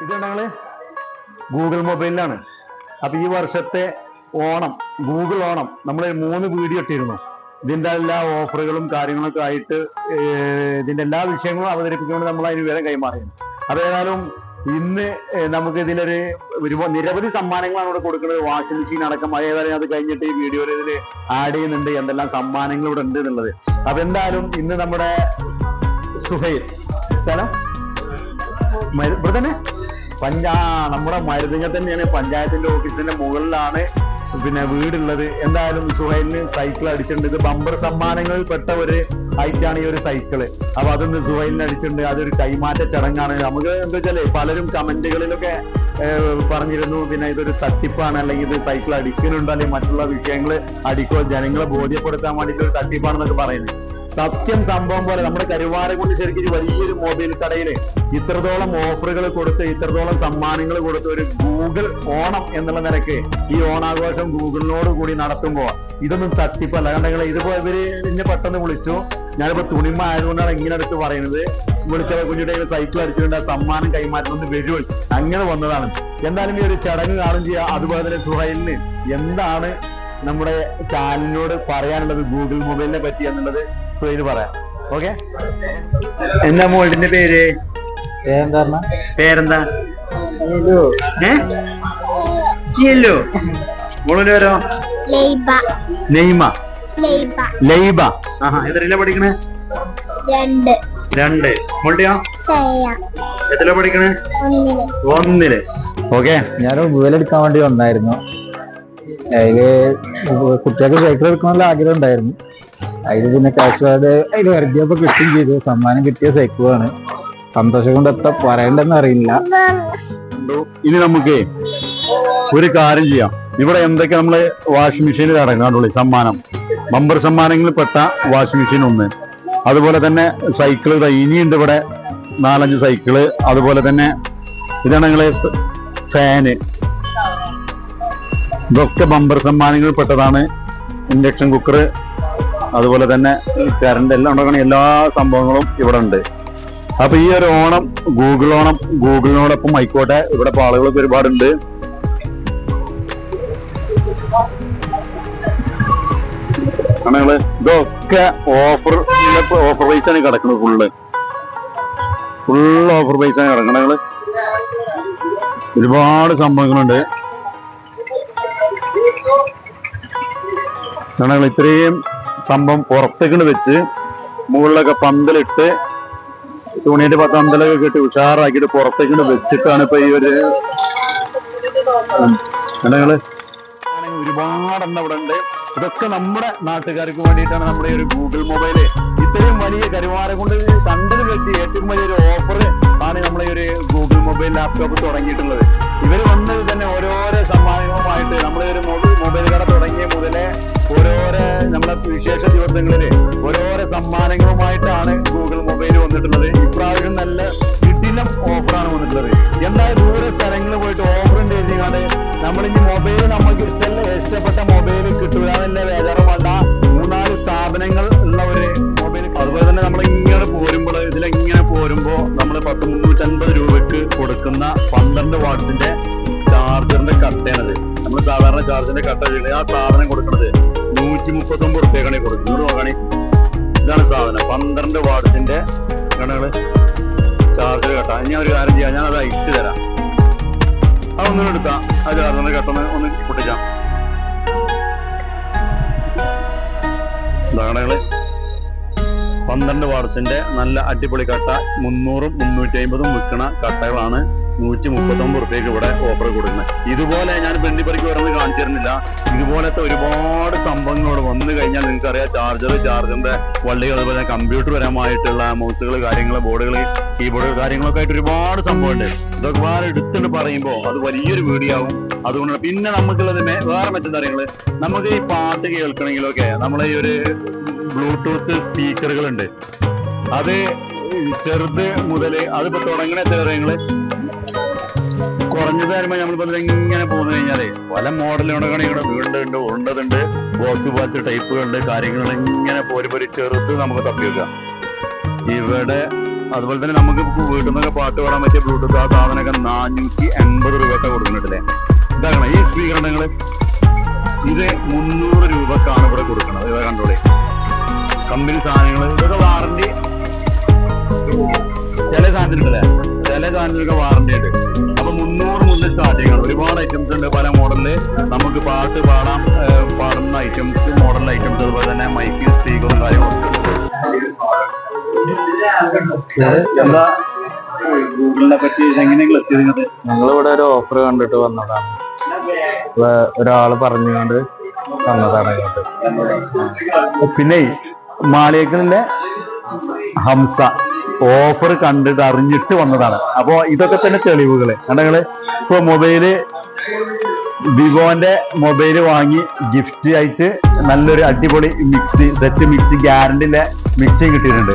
ഇത് ഞങ്ങൾ ഗൂഗിൾ മൊബൈലിലാണ് അപ്പൊ ഈ വർഷത്തെ ഓണം ഗൂഗിൾ ഓണം നമ്മൾ മൂന്ന് വീഡിയോ ഇട്ടിരുന്നു. ഇതിന്റെ എല്ലാ ഓഫറുകളും കാര്യങ്ങളൊക്കെ ആയിട്ട് ഇതിന്റെ എല്ലാ വിഷയങ്ങളും അവതരിപ്പിച്ചുകൊണ്ട് നമ്മൾ അതിന് വിവരം കൈമാറിയാണ് അപ്പൊ ഏതായാലും ഇന്ന് നമുക്ക് ഇതിലൊരു ഒരുപാട് നിരവധി സമ്മാനങ്ങളാണ് ഇവിടെ കൊടുക്കുന്നത്. വാഷിംഗ് മെഷീൻ അടക്കം അത് ഏതായാലും അത് കഴിഞ്ഞിട്ട് ഈ വീഡിയോയിൽ ഇതിൽ ആഡ് ചെയ്യുന്നുണ്ട്. എന്തെല്ലാം സമ്മാനങ്ങൾ ഇവിടെ ഉണ്ട് എന്നുള്ളത്. അപ്പൊ എന്തായാലും ഇന്ന് നമ്മുടെ സുഹൈൽ. സ്ഥലം? ഇവിടെ തന്നെ? പഞ്ചാ നമ്മുടെ മരുതിങ്ങ തന്നെയാണ്. പഞ്ചായത്തിന്റെ ഓഫീസിന്റെ മുകളിലാണ് പിന്നെ വീടുള്ളത്. എന്തായാലും സുഹൈലിന് സൈക്കിൾ അടിച്ചിട്ടുണ്ട്. ഇത് ബമ്പർ സമ്മാനങ്ങളിൽ പെട്ട ഒരു ഐറ്റാണ് ഈ ഒരു സൈക്കിൾ അപ്പൊ അതൊന്ന് സുഹൈലിന് അടിച്ചിട്ടുണ്ട്. അതൊരു കൈമാറ്റ ചടങ്ങാണ്. നമുക്ക് എന്താ വെച്ചാൽ പലരും കമന്റുകളിലൊക്കെ പറഞ്ഞിരുന്നു. പിന്നെ ഇതൊരു തട്ടിപ്പാണ്. അല്ലെങ്കിൽ ഇത് സൈക്കിൾ അടിക്കുന്നുണ്ടോ? അല്ലെങ്കിൽ മറ്റുള്ള വിഷയങ്ങൾ അടിക്കോ? ജനങ്ങളെ ബോധ്യപ്പെടുത്താൻ വേണ്ടിയിട്ട് ഒരു തട്ടിപ്പാണെന്നൊക്കെ പറയുന്നത്. സത്യം സംഭവം പോലെ നമ്മുടെ കരുവാരെ കൊണ്ട് ശരിക്കും വലിയൊരു മൊബൈൽ കടയിൽ ഇത്രത്തോളം ഓഫറുകൾ കൊടുത്ത് ഇത്രത്തോളം സമ്മാനങ്ങൾ കൊടുത്ത് ഒരു ഗൂഗിൾ ഓണം എന്നുള്ള നിലയ്ക്ക് ഈ ഓണാഘോഷം ഗൂഗിളിനോട് കൂടി നടത്തുമ്പോൾ ഇതൊന്നും തട്ടിപ്പല്ല. കണ്ടെങ്കിൽ ഇതിപ്പോ ഇവർ എന്നെ പെട്ടെന്ന് വിളിച്ചു. ഞാനിപ്പോ തുണിമ ആയതുകൊണ്ടാണ് ഇങ്ങനെ അടുത്ത് പറയുന്നത്. വിളിച്ച കുഞ്ഞിയുടെ സൈക്കിൾ അടിച്ചിട്ടുണ്ട് സമ്മാനം കൈമാറ്റം ഒന്ന് വരുമോ അങ്ങനെ വന്നതാണ്. എന്തായാലും ഈ ഒരു ചടങ്ങ് കാണും ചെയ്യുക അതുപോലെ തന്നെ സുഹൈലിന് എന്താണ് നമ്മുടെ ചാനലിനോട് പറയാനുള്ളത് ഗൂഗിൾ മൊബൈലിനെ പറ്റി എന്നുള്ളത് സുഹൈൽ പറയാം. ഓക്കെ എന്താ മോൾഡിന്റെ പേര്? പേരെന്താ? പേരെന്താ? ഏല്ലോ മോളിന്റെ പേരോ? ലൈബ നെയ്മ. ലൈബ ലൈബ ആഹാ എത്രയില പഠിക്കണേ? രണ്ട്. രണ്ട്. മോളുടെയോ? എത്രയിലാ പഠിക്കണേ? ഒന്നിൽ. ഓക്കെ ഞാൻ വീലെടുക്കാൻ എടുക്കാൻ വേണ്ടി വന്നായിരുന്നു. അതിൽ കുട്ടികൾക്ക് സൈക്കിൾ എടുക്കണമെന്നുള്ള ആഗ്രഹം ഉണ്ടായിരുന്നു. അതിൽ പിന്നെ കാർഡ് അതിൽ ഇറങ്ങിയപ്പോ കിട്ടുകയും ചെയ്തു. സമ്മാനം കിട്ടിയ സൈക്കിളാണ് സന്തോഷം കൊണ്ട് എത്ര പറയണ്ടെന്ന് അറിയില്ല. ഇനി നമുക്ക് ഒരു കാര്യം ചെയ്യാം. ഇവിടെ എന്തൊക്കെ നമ്മൾ വാഷിംഗ് മെഷീനിൽ അടങ്ങാണ്ടുള്ളൂ സമ്മാനം. ബമ്പർ സമ്മാനങ്ങളിൽ പെട്ട വാഷിംഗ് മെഷീൻ ഒന്ന്. അതുപോലെ തന്നെ സൈക്കിൾ ഇനിയുണ്ട് ഇവിടെ നാലഞ്ച് സൈക്കിൾ അതുപോലെ തന്നെ ഇതാണ് ഞങ്ങൾ ഫാന് ഇതൊക്കെ ബമ്പർ സമ്മാനങ്ങളിൽ പെട്ടതാണ്. ഇൻഡക്ഷൻ കുക്കർ അതുപോലെ തന്നെ കറണ്ട് എല്ലാം ഉണ്ടാക്കണ എല്ലാ സംഭവങ്ങളും ഇവിടെ ഉണ്ട്. അപ്പൊ ഈ ഒരു ഓണം ഗൂഗിൾ ഓണം ഗൂഗിളിനോടൊപ്പം ആയിക്കോട്ടെ. ഇവിടെ ഇപ്പൊ ആളുകളൊക്കെ ഒരുപാടുണ്ട്. ആണ് ഞങ്ങൾ ഇതൊക്കെ ഓഫർ ഓഫർ പ്രൈസ് ആണ് കിടക്കുന്നത് ഫുള്ള് ഫുൾ ഓഫർ പ്രൈസ് ആണ് ഞങ്ങൾ ഒരുപാട് സംഭവങ്ങളുണ്ട്. ഞങ്ങൾ ഇത്രയും സംഭവം പുറത്തേക്ക് വെച്ച് മുകളിലൊക്കെ പന്തലിട്ട് തുണിയുടെ പന്തലൊക്കെ കെട്ടി ഉഷാറാക്കിയിട്ട് പുറത്തേക്ക് വെച്ചിട്ടാണ് ഇപ്പൊ ഈ ഒരു ഉം. ഒരുപാട് എണ്ണ ഇവിടെ ഉണ്ട്. ഇതൊക്കെ നമ്മുടെ നാട്ടുകാർക്ക് വേണ്ടിയിട്ടാണ് നമ്മുടെ ഒരു ഗൂഗിൾ മൊബൈൽ ഇത്രയും വലിയ കരുവാരം കൊണ്ട് കണ്ടത് പറ്റി ഏറ്റവും വലിയൊരു ഓഫർ ആണ് നമ്മളെ ഒരു ഗൂഗിൾ മൊബൈൽ ലാപ്ടോപ്പ് തുടങ്ങിയിട്ടുള്ളത്. വിശേഷ ദിവസങ്ങളിൽ ഓരോരോ സമ്മാനങ്ങളുമായിട്ടാണ് ഗൂഗിൾ മൊബൈൽ വന്നിട്ടുള്ളത്. ഇപ്രാവശ്യം നല്ല കിടിലം ഓഫറാണ് വന്നിട്ടുള്ളത്. എന്നാൽ ദൂരെ സ്ഥലങ്ങളിൽ പോയിട്ട് ഓഫർ ഉണ്ട് എഴുതിയാണ് നമ്മളിനി മൊബൈൽ നമുക്ക് ഇഷ്ടമല്ല ഇഷ്ടപ്പെട്ട മൊബൈൽ കിട്ടൂല. എന്നല്ലേ വേദാറും വേണ്ട. മൂന്നാൽ സ്ഥാപനങ്ങൾ ഉള്ള ഒരു മൊബൈൽ അതുപോലെ തന്നെ നമ്മൾ ഇങ്ങനെ പോരുമ്പോൾ ഇതിലെങ്ങനെ പോരുമ്പോൾ നമ്മൾ പത്ത് മുന്നൂറ്റൻപത് രൂപയ്ക്ക് കൊടുക്കുന്ന പന്ത്രണ്ട് വാട്സിന്റെ ചാർജറിന്റെ കട്ടയാണത്. നമ്മൾ സാധാരണ ചാർജിന്റെ കട്ട ആ സാധനം കൊടുക്കുന്നത് നൂറ്റി മുപ്പത്തൊമ്പത് ഒമ്പത് കൊടുക്കും നൂറ് രൂപ നോക്കണേ ഇതാണ് സാധനം. പന്ത്രണ്ട് വാട്സിന്റെ കണകൾ ചാർജർ കേട്ടാ. ഞാൻ ഒരു കാര്യം ചെയ്യാം. ഞാൻ അത് അയച്ചു തരാം. അതൊന്നും എടുക്കാം. ആ ചാർജറിന്റെ കെട്ടണം ഒന്ന് പൊട്ടിക്കാം. കണകൾ. പന്ത്രണ്ട് വാട്സിന്റെ നല്ല അടിപൊളി കട്ട. മുന്നൂറും മുന്നൂറ്റി അമ്പതും വിൽക്കണ കട്ടകളാണ്. നൂറ്റി മുപ്പത്തൊമ്പത് റുപ്യക്ക് ഇവിടെ ഓഫർ കൊടുക്കുന്നത് ഇതുപോലെ ഞാൻ ബെണ്ടിപ്പറിക്ക് വരുന്നത് കാണിച്ചിരുന്നില്ല. ഇതുപോലത്തെ ഒരുപാട് സംഭവങ്ങൾ വന്നു കഴിഞ്ഞാൽ നിങ്ങൾക്ക് അറിയാം ചാർജർ ചാർജറിന്റെ വള്ളികൾ അതുപോലെ കമ്പ്യൂട്ടർ പരമായിട്ടുള്ള മൗസുകൾ കാര്യങ്ങൾ ബോർഡുകൾ കീബോർഡ് കാര്യങ്ങളൊക്കെ ആയിട്ട് ഒരുപാട് സംഭവമുണ്ട്. ഇതൊക്കെ വേറെ എടുത്തിട്ട് പറയുമ്പോൾ അത് വലിയൊരു വീഡിയോ ആവും അതുകൊണ്ട് പിന്നെ നമുക്കുള്ളത് വേറെ മറ്റെന്താ കാര്യങ്ങൾ നമുക്ക് ഈ പാട്ട് കേൾക്കണമെങ്കിലൊക്കെ നമ്മളെ ഈ ഒരു ബ്ലൂടൂത്ത് സ്പീക്കറുകളുണ്ട് അത് ചെറുത് മുതൽ അതിപ്പോ തുടങ്ങണ എത്ര കാര്യങ്ങൾ കുറഞ്ഞത് വരുമ്പോ നമ്മളിപ്പോ ഇങ്ങനെ പോന്നു കഴിഞ്ഞാൽ പല മോഡലുകളാണ് ഇവിടെ വീണ്ടുണ്ട് ഉരുണ്ടതുണ്ട് ബോക്സ് ബാച്ച് ടൈപ്പുകളുണ്ട് കാര്യങ്ങളുണ്ട് ഇങ്ങനെ പോരി പോരി ചെറുത്ത് നമുക്ക് തപ്പി വെക്കാം. ഇവിടെ അതുപോലെ തന്നെ നമുക്ക് വീട്ടിൽ നിന്നൊക്കെ പാട്ട് പാടാൻ പറ്റിയ ബ്ലൂടൂത്ത് ആ സാധനമൊക്കെ നാനൂറ്റി എൺപത് രൂപയൊക്കെ കൊടുക്കുന്നുണ്ടല്ലേ? ഇതാകണം ഈ സ്വീകരണങ്ങൾ ഇത് മുന്നൂറ് രൂപക്കാണ് ഇവിടെ കൊടുക്കുന്നത്. ഇവിടെ കണ്ടോളെ. കമ്പനി സാധനങ്ങൾ ഇതൊക്കെ വാറണ്ടി ചില സാധനത്തിനുണ്ടല്ലേ ചില സാധനത്തിനൊക്കെ വാറണ്ടി ഉണ്ട്. മുന്നൂറ് മുതൽ സ്റ്റാർട്ടിംഗ് ആണ് ഒരുപാട് ഐറ്റംസ് ഉണ്ട് പല മോഡലിൽ നമുക്ക് പാട്ട് പാടാൻ ഏഹ്, പാടുന്ന ഐറ്റംസ് മോഡൽ ഐറ്റംസ് അതുപോലെ തന്നെ മൈക്ക് സ്പീക്കറും കാര്യങ്ങളൊക്കെ എന്താ? ഗൂഗിളിനെ പറ്റി എങ്ങനെയെങ്കിലും ഞങ്ങളിവിടെ ഒരു ഓഫർ കണ്ടിട്ട് വന്നതാണ്. ഒരാൾ പറഞ്ഞുകൊണ്ട് വന്നതാണ് പിന്നെ മാളിയേക്കലിന്റെ ഹംസ. ഓഫർ കണ്ടിട്ട് അറിഞ്ഞിട്ട് വന്നതാണ്. അപ്പോൾ ഇതൊക്കെ തന്നെ തെളിവുകൾ കണ്ടങ്ങൾ ഇപ്പൊ മൊബൈൽ വിവോന്റെ മൊബൈൽ വാങ്ങി ഗിഫ്റ്റ് ആയിട്ട് നല്ലൊരു അടിപൊളി മിക്സി സെറ്റ് മിക്സി ഗ്യാരണ്ടിയിലെ മിക്സി കിട്ടിയിട്ടുണ്ട്.